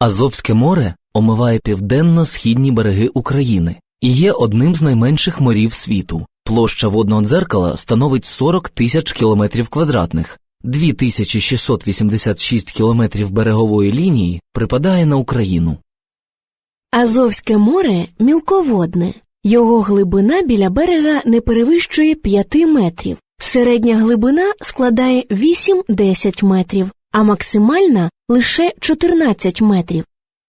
Азовське море омиває південно-східні береги України і є одним з найменших морів світу. Площа водного дзеркала становить 40 тисяч кілометрів квадратних, 2686 кілометрів берегової лінії припадає на Україну. Азовське море мілководне. Його глибина біля берега не перевищує 5 метрів. Середня глибина складає 8-10 метрів, а максимальна лише 14 метрів.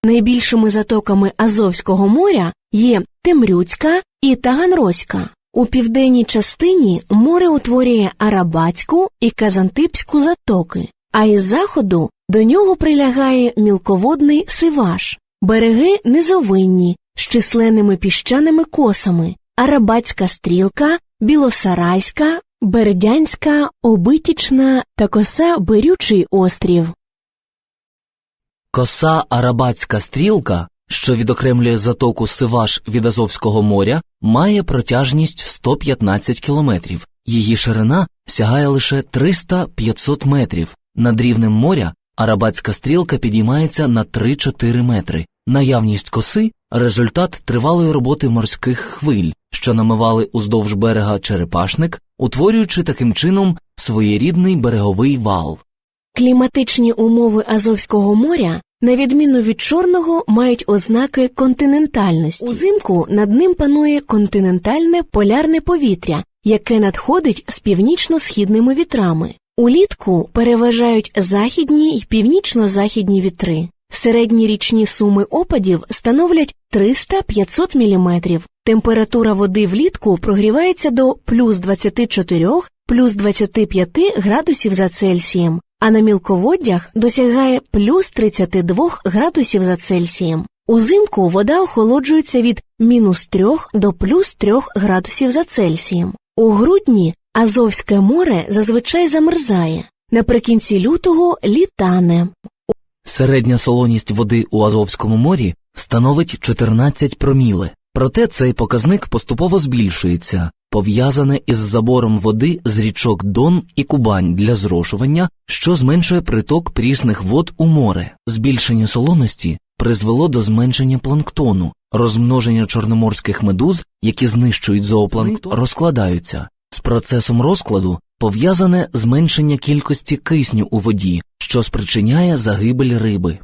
Найбільшими затоками Азовського моря є Темрюцька і Таганрозька. У південній частині море утворює Арабатську і Казантипську затоки, а із заходу до нього прилягає мілководний Сиваш. Береги низовинні, з численними піщаними косами, Арабатська стрілка, Білосарайська, Бердянська, Обитічна та коса Берючий острів. Коса Арабатська стрілка, що відокремлює затоку Сиваш від Азовського моря, має протяжність 115 кілометрів. Її ширина сягає лише 300-500 метрів. Над рівнем моря Арабатська стрілка підіймається на 3-4 метри. Наявність коси результат тривалої роботи морських хвиль, що намивали уздовж берега черепашник, утворюючи таким чином своєрідний береговий вал. Кліматичні умови Азовського моря, на відміну від Чорного, мають ознаки континентальності. Узимку над ним панує континентальне полярне повітря, яке надходить з північно-східними вітрами. Улітку переважають західні й північно-західні вітри. Середні річні суми опадів становлять 300-500 мм. Температура води влітку прогрівається до плюс 24, плюс 25 градусів за Цельсієм, а на мілководдях досягає плюс 32 градусів за Цельсієм. Узимку вода охолоджується від мінус 3 до плюс 3 градусів за Цельсієм. У грудні Азовське море зазвичай замерзає. Наприкінці лютого літане. Середня солоність води у Азовському морі становить 14 проміле. Проте цей показник поступово збільшується, пов'язане із забором води з річок Дон і Кубань для зрошування, що зменшує приток прісних вод у море. Збільшення солоності призвело до зменшення планктону, розмноження чорноморських медуз, які знищують зоопланктон, розкладаються. З процесом розкладу пов'язане зменшення кількості кисню у воді, що спричиняє загибель риби.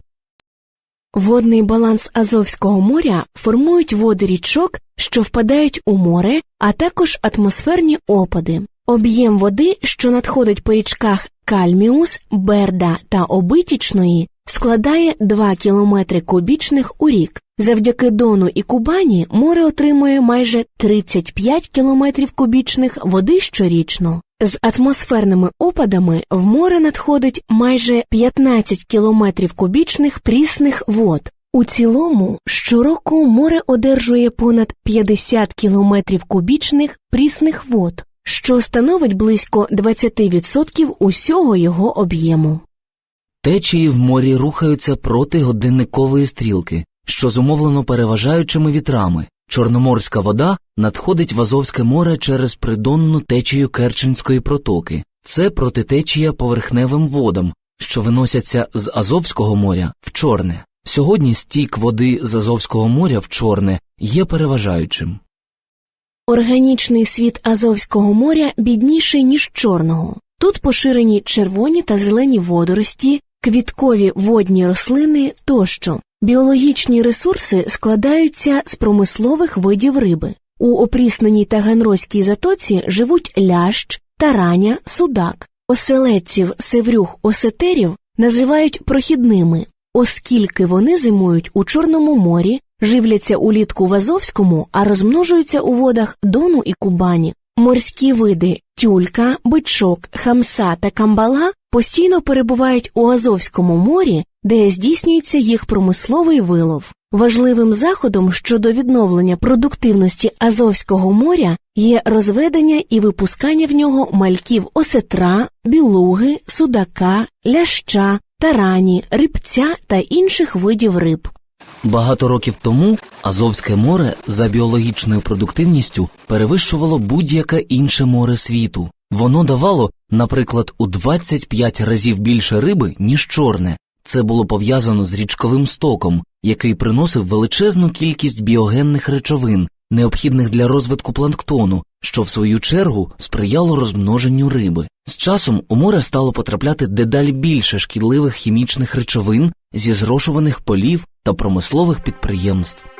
Водний баланс Азовського моря формують води річок, що впадають у море, а також атмосферні опади. Об'єм води, що надходить по річках Кальміус, Берда та Обитічної, складає 2 км кубічних у рік. Завдяки Дону і Кубані море отримує майже 35 км кубічних води щорічно. З атмосферними опадами в море надходить майже 15 кілометрів кубічних прісних вод. У цілому щороку море одержує понад 50 кілометрів кубічних прісних вод, що становить близько 20% усього його об'єму. Течії в морі рухаються проти годинникової стрілки, що зумовлено переважаючими вітрами. Чорноморська вода надходить в Азовське море через придонну течію Керченської протоки. Це протитечія поверхневим водам, що виносяться з Азовського моря в Чорне. Сьогодні стік води з Азовського моря в Чорне є переважаючим. Органічний світ Азовського моря бідніший, ніж Чорного. Тут поширені червоні та зелені водорості, квіткові водні рослини тощо. Біологічні ресурси складаються з промислових видів риби. У опрісненій Таганрозькій затоці живуть лящ, тараня, судак. Оселедців, севрюг, осетерів називають прохідними, оскільки вони зимують у Чорному морі, живляться улітку в Азовському, а розмножуються у водах Дону і Кубані. Морські види тюлька, бичок, хамса та камбала постійно перебувають у Азовському морі, де здійснюється їх промисловий вилов. Важливим заходом щодо відновлення продуктивності Азовського моря є розведення і випускання в нього мальків осетра, білуги, судака, ляща, тарані, рибця та інших видів риб. Багато років тому Азовське море за біологічною продуктивністю перевищувало будь-яке інше море світу. Воно давало, наприклад, у 25 разів більше риби, ніж чорне. Це було пов'язано з річковим стоком, який приносив величезну кількість біогенних речовин, необхідних для розвитку планктону, що в свою чергу сприяло розмноженню риби. З часом у море стало потрапляти дедалі більше шкідливих хімічних речовин зі зрошуваних полів та промислових підприємств.